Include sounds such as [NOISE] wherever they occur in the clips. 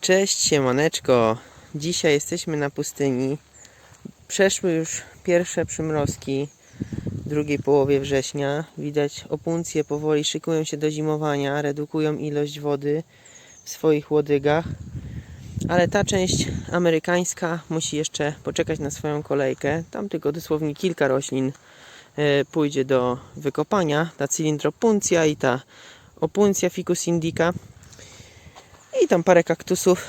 Cześć, siemaneczko. Dzisiaj jesteśmy na pustyni. Przeszły już pierwsze przymrozki drugiej połowie września. Widać opuncje powoli szykują się do zimowania, redukują ilość wody w swoich łodygach. Ale ta część amerykańska musi jeszcze poczekać na swoją kolejkę. Tam tylko dosłownie kilka roślin e, pójdzie do wykopania. Ta cylindropuncja i ta opuncja ficus indica. I tam parę kaktusów.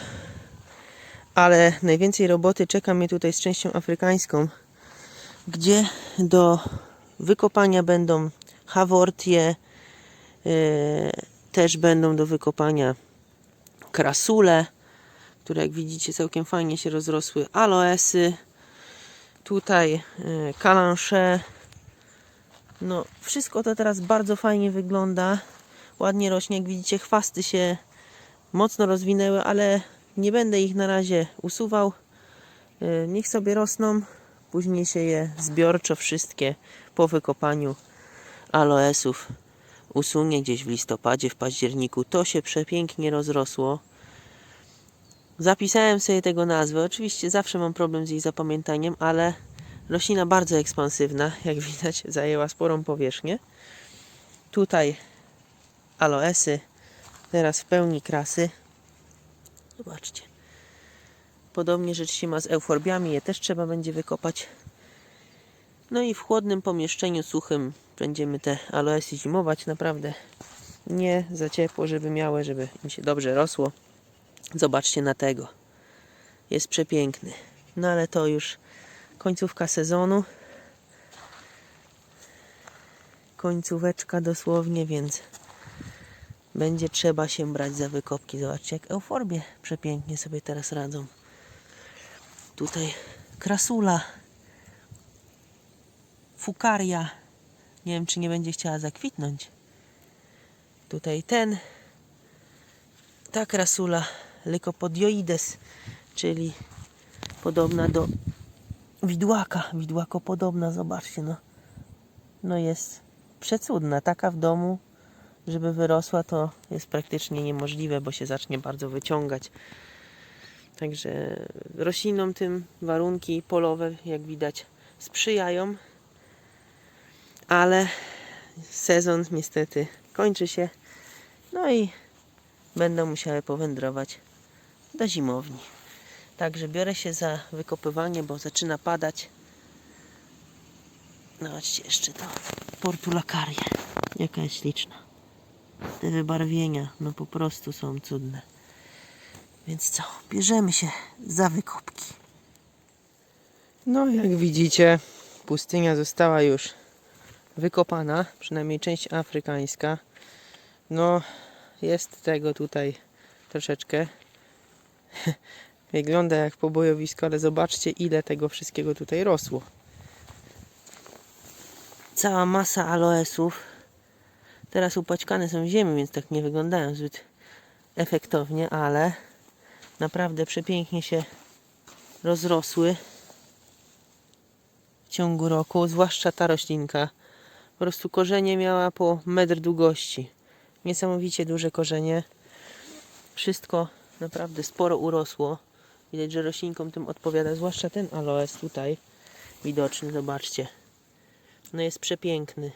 Ale najwięcej roboty czeka mnie tutaj z częścią afrykańską, gdzie do wykopania będą hawortie, yy, też będą do wykopania krasule, które jak widzicie całkiem fajnie się rozrosły, aloesy, tutaj yy, kalansze. No, wszystko to teraz bardzo fajnie wygląda, ładnie rośnie, jak widzicie chwasty się mocno rozwinęły, ale nie będę ich na razie usuwał. Yy, Niech sobie rosną. Później się je zbiorczo wszystkie po wykopaniu aloesów usunie gdzieś w listopadzie, w październiku. To się przepięknie rozrosło. Zapisałem sobie tego nazwę. Oczywiście zawsze mam problem z jej zapamiętaniem, ale roślina bardzo ekspansywna, jak widać, zajęła sporą powierzchnię. Tutaj aloesy, teraz w pełni krasy. Zobaczcie. Podobnie rzecz się ma z euforbiami, je też trzeba będzie wykopać. No i w chłodnym pomieszczeniu suchym będziemy te aloesy zimować. Naprawdę nie za ciepło, żeby miały, żeby im się dobrze rosło. Zobaczcie na tego. Jest przepiękny. No ale to już końcówka sezonu. Końcóweczka dosłownie, więc będzie trzeba się brać za wykopki. Zobaczcie, jak euforbie przepięknie sobie teraz radzą. Tutaj krasula, fukaria. Nie wiem, czy nie będzie chciała zakwitnąć. Tutaj ten, ta krasula, Lycopodioides, czyli podobna do widłaka. Widłako podobna, zobaczcie, no. No jest przecudna. Taka w domu żeby wyrosła, to jest praktycznie niemożliwe, bo się zacznie bardzo wyciągać. Także roślinom tym warunki polowe, jak widać, sprzyjają, ale sezon niestety kończy się. No i będą musiały powędrować do zimowni. Także biorę się za wykopywanie, bo zaczyna padać. Zobaczcie jeszcze to portulakarię. Jaka jest śliczna te wybarwienia no po prostu są cudne. Więc co, bierzemy się za wykopki. No jak widzicie, pustynia została już wykopana, przynajmniej część afrykańska. No jest tego tutaj troszeczkę. [LAUGHS] Wygląda jak pobojowisko, ale zobaczcie ile tego wszystkiego tutaj rosło. Cała masa aloesów Teraz upaćkane są ziemi, więc tak nie wyglądają zbyt efektownie, ale naprawdę przepięknie się rozrosły w ciągu roku, zwłaszcza ta roślinka. Po prostu korzenie miała po metr długości. Niesamowicie duże korzenie. Wszystko naprawdę sporo urosło. Widać, że roślinkom tym odpowiada, zwłaszcza ten aloes tutaj widoczny, zobaczcie. No jest przepiękny.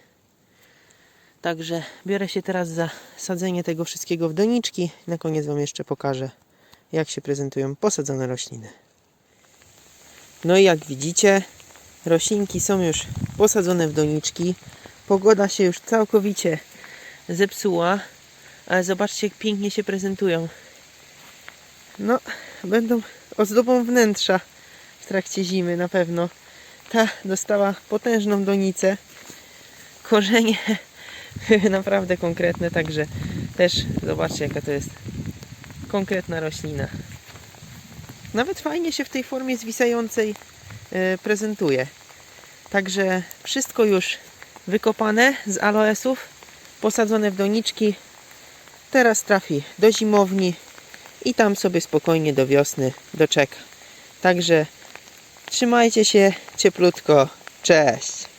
Także biorę się teraz za sadzenie tego wszystkiego w doniczki. Na koniec Wam jeszcze pokażę, jak się prezentują posadzone rośliny. No i jak widzicie, roślinki są już posadzone w doniczki. Pogoda się już całkowicie zepsuła, ale zobaczcie, jak pięknie się prezentują. No, będą ozdobą wnętrza w trakcie zimy na pewno. Ta dostała potężną donicę. Korzenie [LAUGHS] naprawdę konkretne, także też zobaczcie jaka to jest konkretna roślina. Nawet fajnie się w tej formie zwisającej e, prezentuje. Także wszystko już wykopane z aloesów, posadzone w doniczki. Teraz trafi do zimowni i tam sobie spokojnie do wiosny doczeka. Także trzymajcie się cieplutko. Cześć!